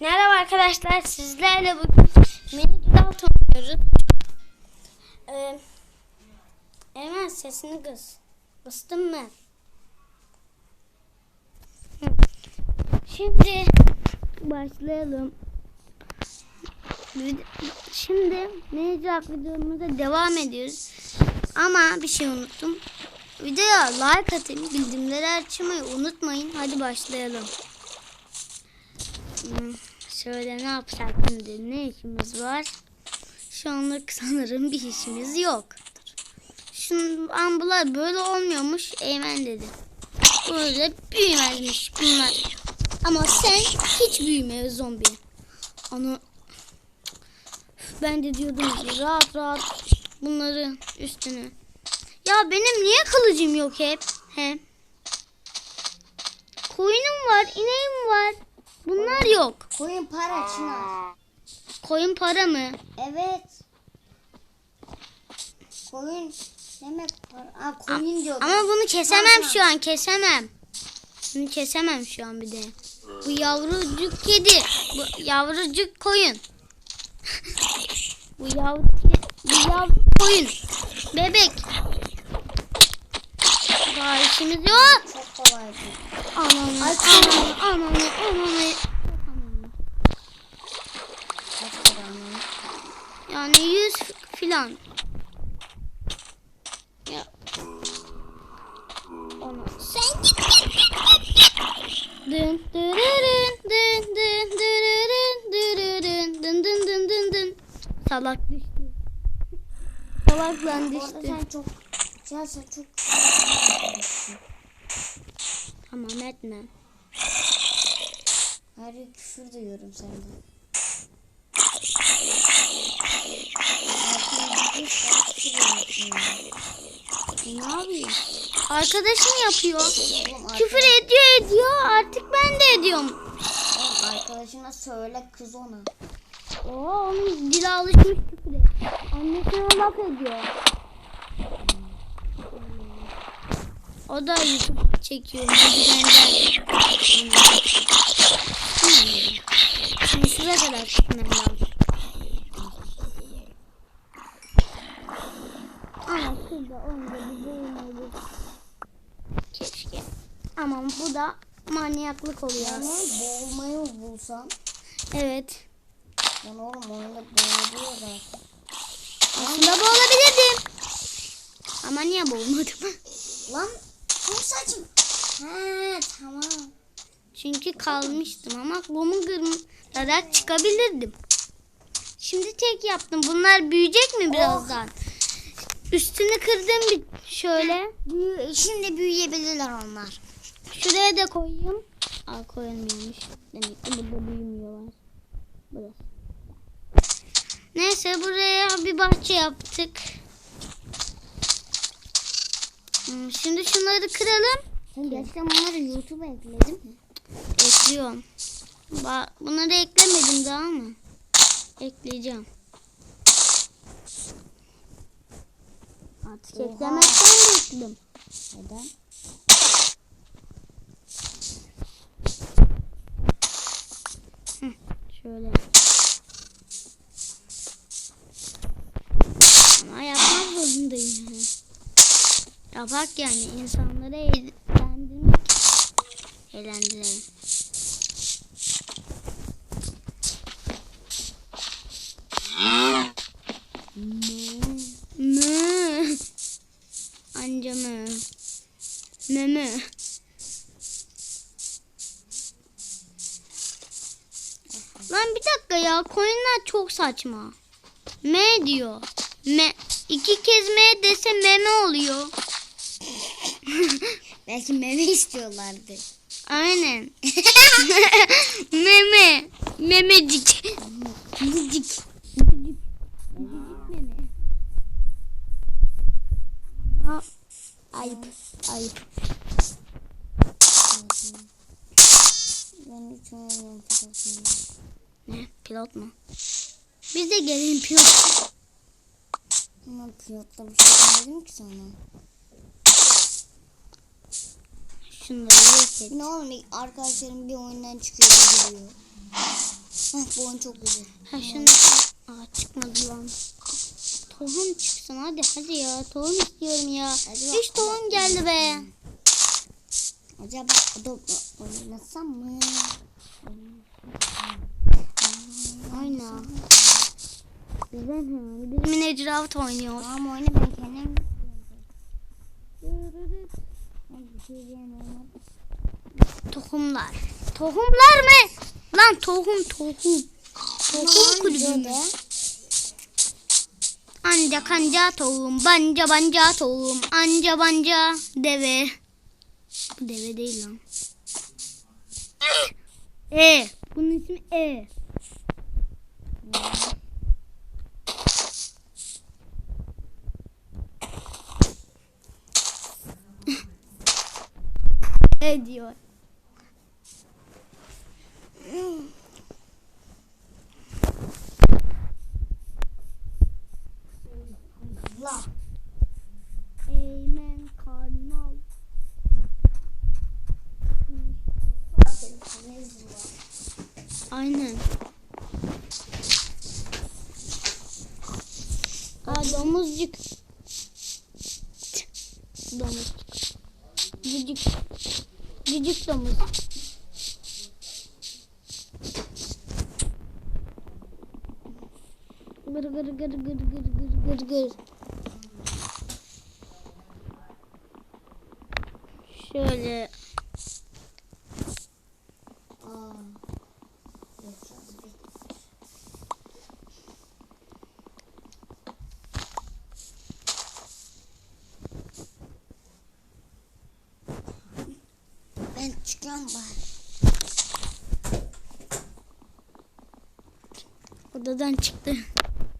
Merhaba arkadaşlar sizlerle bugün mini dalt oynuyoruz. Ee, Eymen sesini kız. Kıstım mı? Şimdi başlayalım. Şimdi mini dalt videomuza devam ediyoruz. Ama bir şey unuttum. Videoya like atın, bildirimleri açmayı unutmayın. Hadi başlayalım. Hmm, Şöyle ne yapsak şimdi? Ne işimiz var? Şu anlık sanırım bir işimiz yok. Şunun ambular böyle olmuyormuş. Eymen dedi. Böyle büyümezmiş bunlar. Ama sen hiç büyüme zombi. Onu ben de diyordum ki rahat rahat bunları üstüne. Ya benim niye kılıcım yok hep? He. Koyunum var, ineğim var. Bunlar yok. Koyun para Çınar. Koyun para mı? Evet. Koyun demek para. Aa, koyun diyordum. Ama bunu kesemem Tamam, şu an, kesemem. Bunu kesemem şu an bir de. Bu yavrucuk kedi. Bu yavrucuk koyun. bu yavru bu yavru koyun. Bebek. Daha işimiz yok. Çok kolaydı. Ananı, ananı, ananı, ananı. Yani yüz filan. Ya. Ona. Sen git git git git git. Dın dırırın dın dın dırırın dırırın dın dın dın dın dın. Salak düştü. Salak lan düştü. sen çok sen çok Tamam etme. her küfür duyuyorum senden. Ne yapayım? Arkadaşım yapıyor. Oğlum, Küfür ediyor ediyor. Artık ben de ediyorum. Oğlum, arkadaşına söyle kız ona. Oo, onun dili alışmış küfüre. Annesine laf ediyor. O da YouTube çekiyor. Merdivenden. Şimdi şuraya kadar gitmem lazım. Ama şurada onda bir bölüm olur. Keşke. Ama bu da manyaklık oluyor. Yani boğulmayı mı bulsam? Evet. Lan oğlum oyunda boğuluyor da. Aslında boğulabilirdim. Ama niye boğulmadım? Lan çok saçma. He tamam. Çünkü kalmıştım ama kumu kırarak çıkabilirdim. Şimdi tek yaptım. Bunlar büyüyecek mi birazdan? Üstünü kırdım bir şöyle. Şimdi büyüyebilirler onlar. Şuraya da koyayım. Aa koyulmuyormuş. Demek ki burada büyümüyorlar. Burası. Neyse buraya bir bahçe yaptık. Hmm, Şimdi şunları kıralım. Sen gerçekten bunları YouTube'a ekledin mi? Ekliyorum. Ba bunları eklemedim daha mı? Ekleyeceğim. Artık Oha. eklemekten de ekledim. Neden? Şöyle. Ama yapmak zorundayım. Yapak yani insanları eğlendirmek. Eğlendirelim. Mü. Anca mı. Mü mü. Lan bir dakika ya koyunlar çok saçma. M diyor. M. İki kez M dese meme oluyor. Belki meme istiyorlardı. Aynen. meme. Memecik. Memecik. Memecik meme. Ha, Ayıp. Ayıp. Ben hiç oynamıyorum. Ne? Pilot mu? Biz de gelelim pilot. Ama pilotta bir şey demedim ki sana. Şunları yok et. Ne oğlum arkadaşlarım bir oyundan çıkıyor bir giriyor. Heh, bu oyun çok güzel. Ha şunu Aa, çıkmadı lan. Tohum çıksın hadi hadi ya. Tohum istiyorum ya. Hadi Üç tohum geldi be. Acaba oynasam mı? Aynen. Bizden hemen. Biz Minecraft oynuyoruz. Tamam oyna ben kendim. Ay, bir şey diyen olmadı. Tohumlar. Tohumlar mı? Lan tohum tohum. Tohum kulübü. de. Anca kanca tohum. Banca banca tohum. Anca banca deve. Bu deve değil lan. E. Bunun ismi E. E diyor. La. Eymen Karnal. Aynen. Aa domuzcuk. Domuzcuk. Cücük. Cücük domuz. Gır gır gır gır gır gır gır gır. Şöyle Aa. Ben çıkıyorum bari. Odadan çıktı.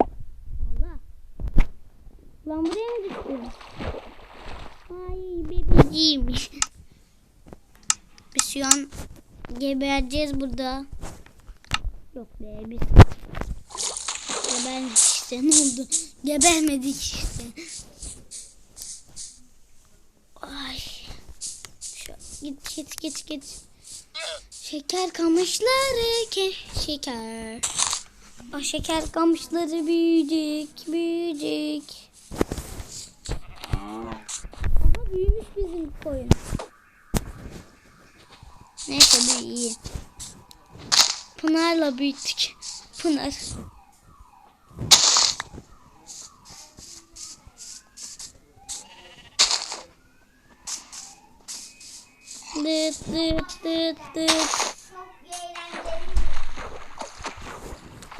Allah. Lan buraya mı düştü? Ay bebeğim. Biz şu an gebereceğiz burada. Yok be biz geberdik işte ne oldu? Gebermedik işte. Ay. Şu, git git git git. Şeker kamışları ke şeker. O şeker kamışları büyüyecek, büyüyecek. Aha büyümüş bizim koyun. Neyse bu iyi. Pınar'la büyüttük. Pınar. Dıt dıt dıt dıt.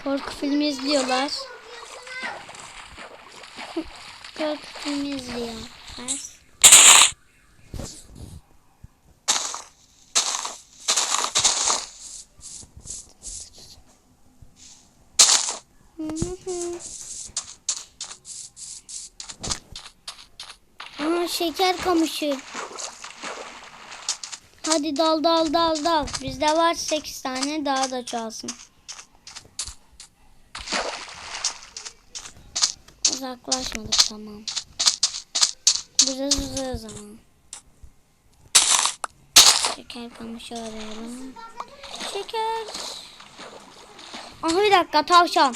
Korku filmi izliyorlar. Korku filmi izliyorlar. Aha şeker kamışı. Hadi dal dal dal dal. Bizde var 8 tane daha da çalsın. Uzaklaşmadık tamam. Biraz uzay o zaman. Şeker kamışı arayalım. Şeker. Aha bir dakika tavşan.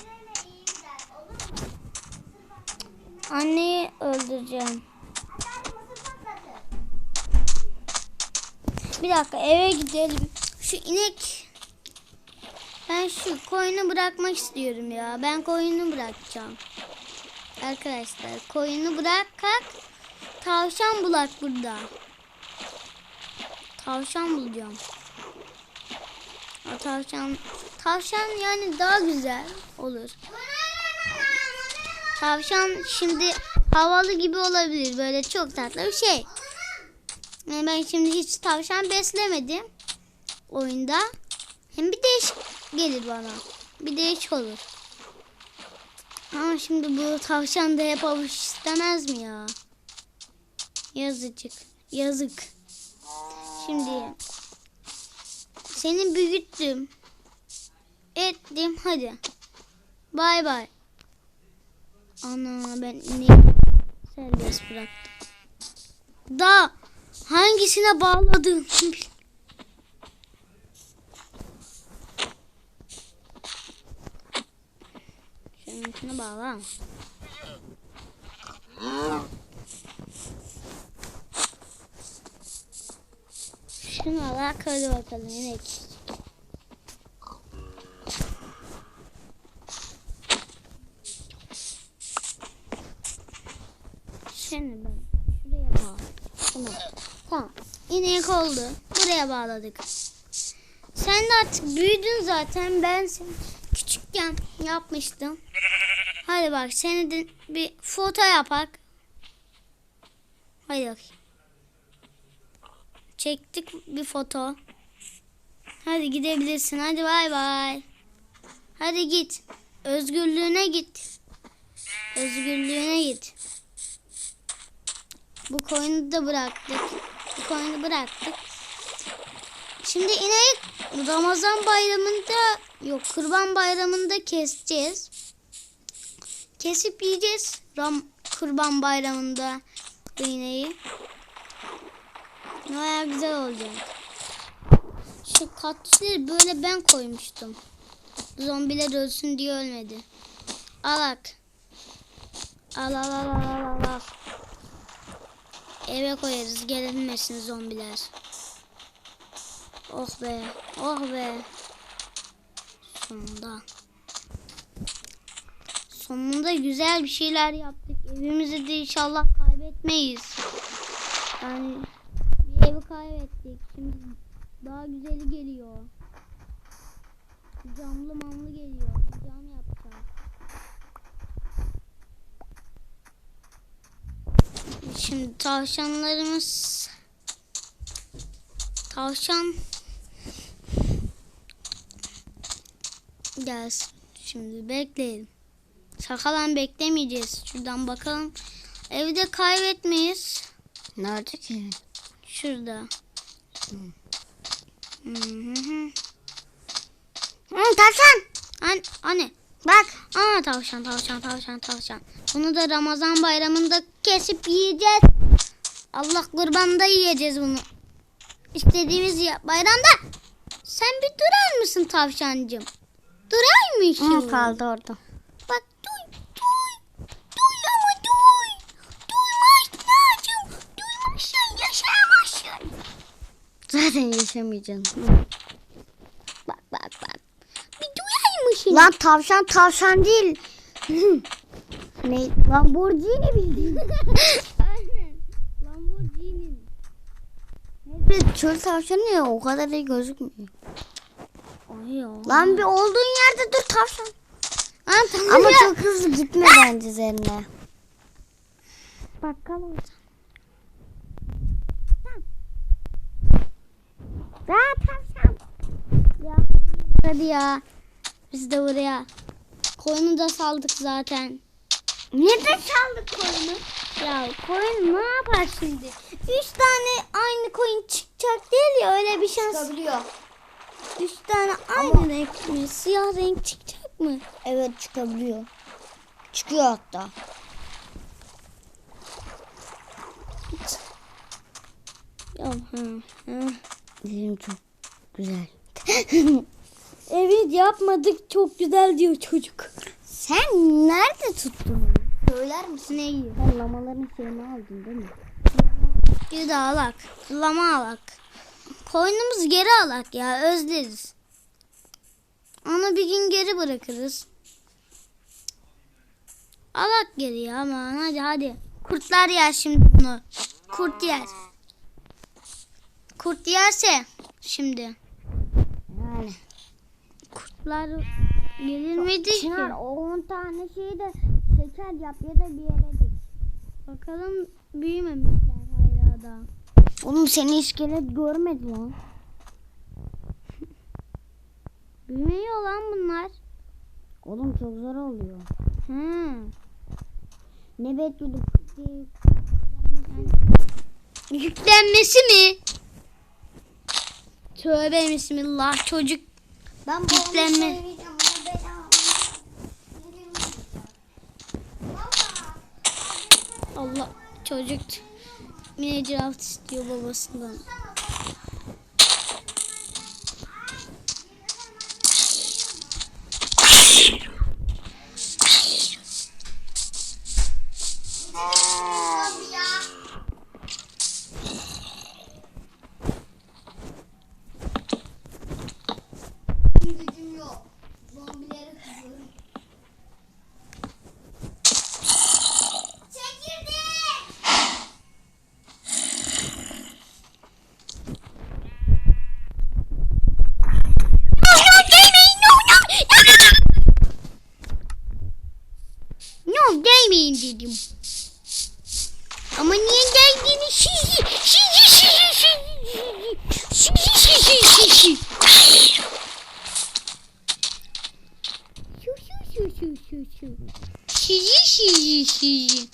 Anneyi öldüreceğim. Bir dakika eve gidelim. Şu inek. Ben şu koyunu bırakmak istiyorum ya. Ben koyunu bırakacağım. Arkadaşlar koyunu bırakak. Tavşan bulak burada. Tavşan bulacağım. O tavşan tavşan yani daha güzel olur. Tavşan şimdi havalı gibi olabilir. Böyle çok tatlı bir şey. Yani ben şimdi hiç tavşan beslemedim oyunda. Hem bir değişik gelir bana. Bir değişik olur. Ama şimdi bu tavşan da hep avuç istemez mi ya? Yazıcık. Yazık. Şimdi seni büyüttüm. Ettim hadi. Bay bay. Ana ben ineği serbest bıraktım. Da hangisine bağladım? Şunu bağla. Şunu al hadi bakalım inek. Şimdi ben şuraya bağla. Şunu. Tamam. İnek oldu. Buraya bağladık. Sen de artık büyüdün zaten. Ben seni küçükken yapmıştım. Hadi bak seni de bir foto yapak. Hadi bak. Çektik bir foto. Hadi gidebilirsin. Hadi bay bay. Hadi git. Özgürlüğüne git. Özgürlüğüne git. Bu koyunu da bıraktık. Bu koyunu bıraktık. Şimdi ineği Ramazan bayramında yok kurban bayramında keseceğiz. Kesip yiyeceğiz Ram kurban bayramında bu ineği. Baya güzel olacak. Şu kaktüsleri böyle ben koymuştum. Zombiler ölsün diye ölmedi. Alak. Al al al al al al. Eve koyarız gelmesin zombiler. Oh be. Oh be. Sonunda. Sonunda güzel bir şeyler yaptık. Evimizi de inşallah kaybetmeyiz. Yani bir evi kaybettik. Şimdi daha güzeli geliyor. Camlı mamlı geliyor. Cam yapacağız. Şimdi tavşanlarımız tavşan gelsin. Şimdi bekleyelim. Sakalan beklemeyeceğiz. Şuradan bakalım. Evde kaybetmeyiz. Nerede ki? Şurada. Hı hı hı. Hı, tavşan. An anne. Bak. Aa tavşan tavşan tavşan tavşan. Bunu da Ramazan bayramında kesip yiyeceğiz. Allah kurbanında yiyeceğiz bunu. İstediğimiz ya bayramda. Sen bir durar mısın tavşancığım? Duraymışsın. Hı, kaldı orada. Zaten yaşamayacaksın. Bak bak bak. Bir duyaymışsın. Lan tavşan tavşan değil. ne? Lamborghini bildin. Aynen. Lamborghini. Evet çöl tavşanı ya o kadar iyi gözükmüyor. Ay. Lan bir olduğun yerde dur tavşan. Lan tamam Ama ya. çok hızlı gitme bence üzerine. Bakkal olacak. Daha tavşan. Ya hadi ya. Biz de buraya. Koyunu da saldık zaten. Neden çaldık koyunu? Ya koyun ne yapar şimdi? Üç tane aynı koyun çıkacak değil ya öyle bir şans. Çıkabiliyor. Üç tane aynı renk mi? Siyah renk çıkacak mı? Evet çıkabiliyor. Çıkıyor hatta. Ya, hı, hı. Dilim çok güzel. Evet yapmadık çok güzel diyor çocuk. Sen nerede tuttun? Söyler misin? Neyi? Sen lamaların şeyini aldın değil mi? Bir de alak. Lama alak. Koynumuz geri alak ya özleriz. Onu bir gün geri bırakırız. Alak geri ya aman hadi hadi. Kurtlar yer şimdi bunu. Kurt yer. Kurt yerse şimdi. Yani. Kurtlar gelir miydi ki? Çınar o 10 tane şeyi de şeker yap ya da bir yere dik. Bakalım büyümemişler hala da. Oğlum seni iskelet görmedi lan. Büyümüyor lan bunlar. Oğlum çok zor oluyor. Hı. Ne bekliyorduk? Yüklenmesi mi? Tövbe bismillah çocuk Ben Yüklenme. Allah çocuk minecraft istiyor babasından. 第一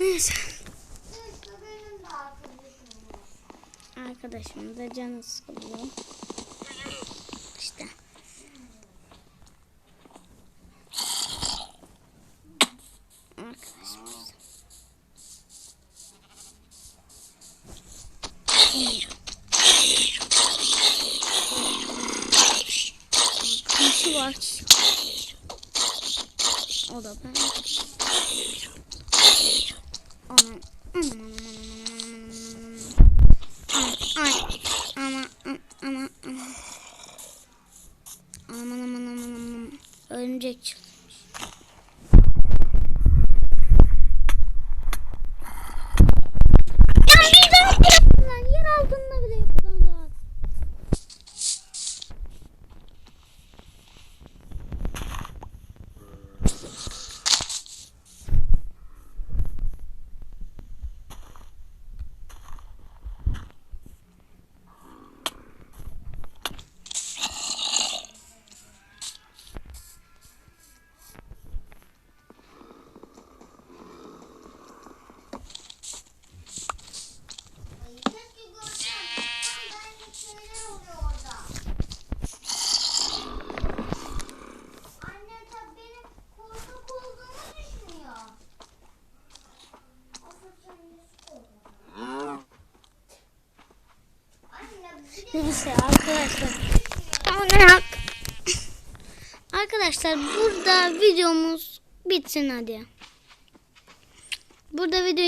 Neyse. Arkadaşım da canı sıkılıyor. Aman aman. Aman aman aman aman. Örümcek çıktı. Neyse arkadaşlar. Olarak. Arkadaşlar burada videomuz bitsin hadi. Burada videoyu